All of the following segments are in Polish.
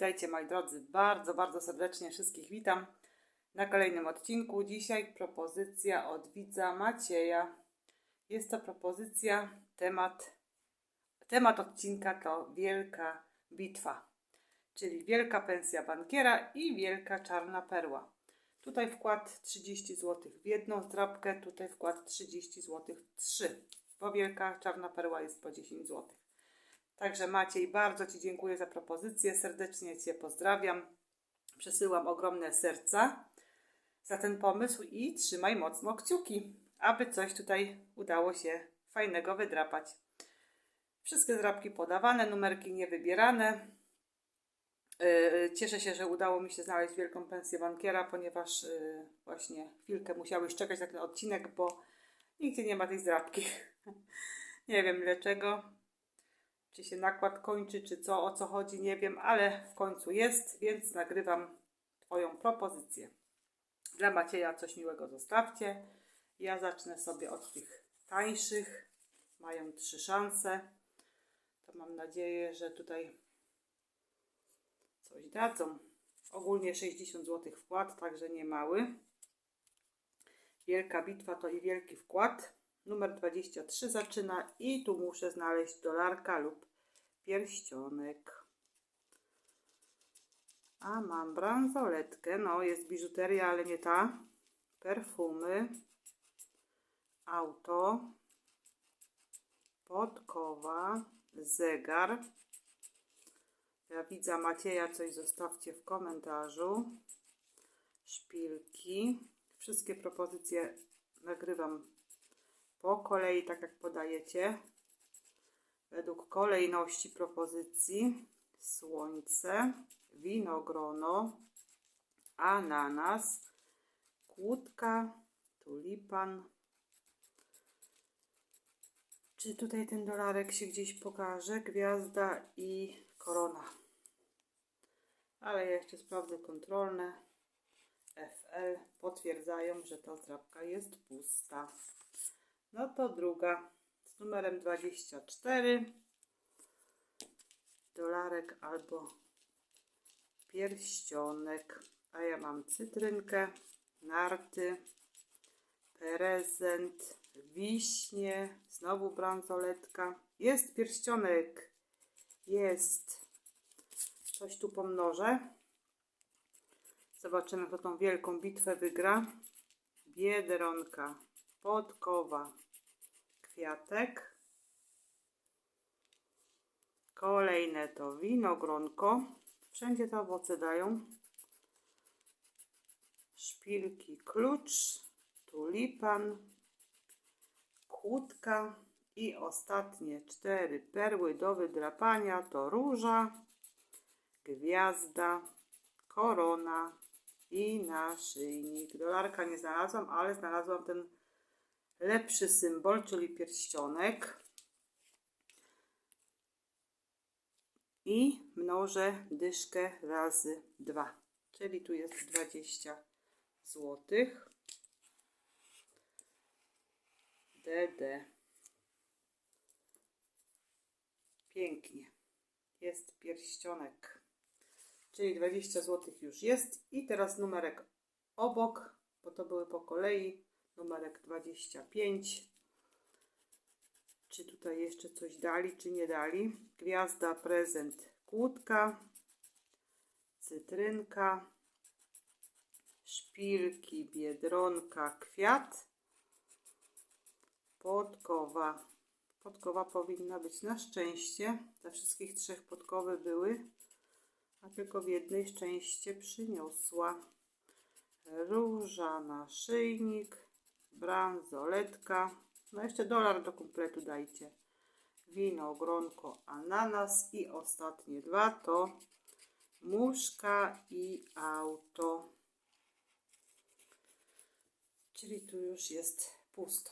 Witajcie moi drodzy, bardzo, bardzo serdecznie wszystkich witam na kolejnym odcinku. Dzisiaj propozycja od widza Macieja. Jest to propozycja, temat, temat odcinka to Wielka Bitwa, czyli Wielka Pensja Bankiera i Wielka Czarna Perła. Tutaj wkład 30 zł w jedną zdrabkę, tutaj wkład 30 zł w trzy, bo Wielka Czarna Perła jest po 10 zł. Także Maciej, bardzo Ci dziękuję za propozycję, serdecznie Cię pozdrawiam. Przesyłam ogromne serca za ten pomysł i trzymaj mocno kciuki, aby coś tutaj udało się fajnego wydrapać. Wszystkie zdrapki podawane, numerki niewybierane. Yy, Cieszę się, że udało mi się znaleźć wielką pensję bankiera, ponieważ yy, właśnie chwilkę musiałeś czekać na ten odcinek, bo nigdzie nie ma tej zdrapki. nie wiem dlaczego czy się nakład kończy, czy co, o co chodzi, nie wiem, ale w końcu jest, więc nagrywam Twoją propozycję. Dla Macieja coś miłego zostawcie. Ja zacznę sobie od tych tańszych. Mają trzy szanse. To mam nadzieję, że tutaj coś dadzą. Ogólnie 60 zł wkład, także nie mały. Wielka bitwa to i wielki wkład. Numer 23 zaczyna i tu muszę znaleźć dolarka lub pierścionek. A mam bransoletkę, no jest biżuteria, ale nie ta. Perfumy, auto, podkowa, zegar. Ja widzę Macieja, coś zostawcie w komentarzu. Szpilki. Wszystkie propozycje nagrywam po kolei, tak jak podajecie, według kolejności propozycji słońce, winogrono, ananas, kłódka, tulipan. Czy tutaj ten dolarek się gdzieś pokaże? Gwiazda i korona. Ale ja jeszcze sprawdzę kontrolne. FL potwierdzają, że ta zdrabka jest pusta. No to druga z numerem 24. Dolarek albo pierścionek. A ja mam cytrynkę, narty, prezent, wiśnie, znowu bransoletka. Jest pierścionek. Jest. Coś tu pomnożę. Zobaczymy, kto tą wielką bitwę wygra. Biedronka, podkowa, kwiatek. Kolejne to winogronko. Wszędzie te owoce dają. Szpilki, klucz, tulipan, kłódka i ostatnie cztery perły do wydrapania to róża, gwiazda, korona i naszyjnik. Dolarka nie znalazłam, ale znalazłam ten lepszy symbol, czyli pierścionek. I mnożę dyszkę razy 2, czyli tu jest 20 zł. DD. Pięknie. Jest pierścionek. Czyli 20 zł już jest. I teraz numerek obok, bo to były po kolei numerek 25. Czy tutaj jeszcze coś dali, czy nie dali? Gwiazda, prezent, kłódka, cytrynka, szpilki, biedronka, kwiat, podkowa. Podkowa powinna być na szczęście. Te wszystkich trzech podkowy były, a tylko w jednej szczęście przyniosła. Róża, naszyjnik, bransoletka. No jeszcze dolar do kompletu dajcie. Wino, gronko, ananas i ostatnie dwa to muszka i auto. Czyli tu już jest pusto.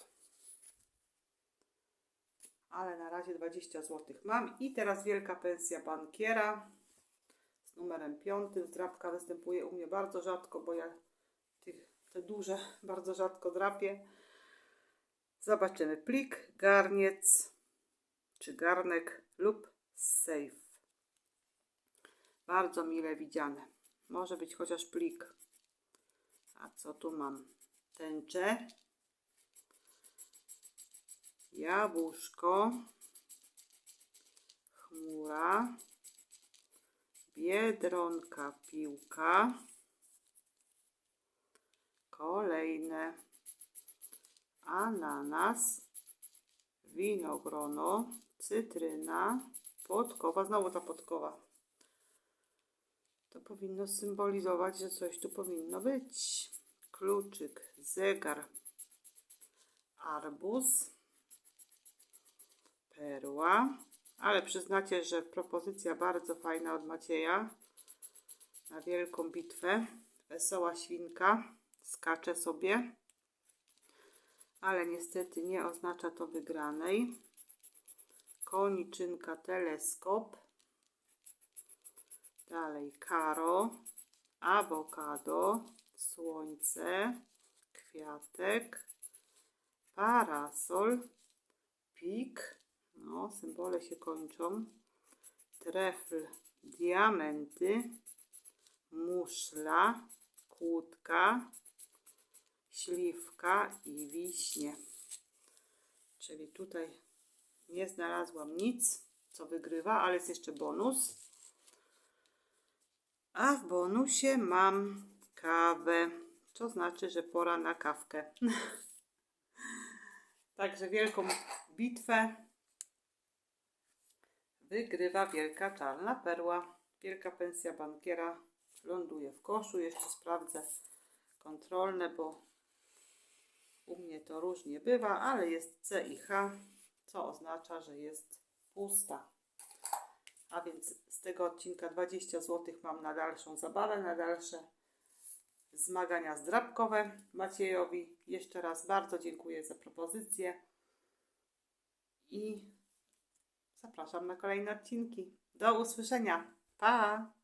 Ale na razie 20 zł mam. I teraz wielka pensja bankiera z numerem 5. Zdrabka występuje u mnie bardzo rzadko, bo ja te duże bardzo rzadko drapię. Zobaczymy plik, garniec czy garnek lub safe. Bardzo mile widziane. Może być chociaż plik. A co tu mam? Tęczę. Jabłuszko. Chmura. Biedronka, piłka. Kolejne. Ananas. Winogrono. Cytryna. Podkowa. Znowu ta podkowa. To powinno symbolizować, że coś tu powinno być. Kluczyk, zegar, arbuz, perła. Ale przyznacie, że propozycja bardzo fajna od Macieja na wielką bitwę. Wesoła świnka skacze sobie, ale niestety nie oznacza to wygranej. Koniczynka, teleskop. Dalej karo, awokado, słońce, kwiatek, parasol, pik, no symbole się kończą, trefl, diamenty, muszla, kłódka, śliwka i wiśnie. Czyli tutaj nie znalazłam nic, co wygrywa, ale jest jeszcze bonus. A w bonusie mam kawę, co znaczy, że pora na kawkę. Także wielką bitwę wygrywa wielka czarna perła. Wielka pensja bankiera ląduje w koszu. Jeszcze sprawdzę kontrolne, bo u mnie to różnie bywa, ale jest C i H, co oznacza, że jest pusta. A więc z tego odcinka 20 zł mam na dalszą zabawę, na dalsze zmagania zdrabkowe Maciejowi. Jeszcze raz bardzo dziękuję za propozycję i zapraszam na kolejne odcinki. Do usłyszenia. Pa!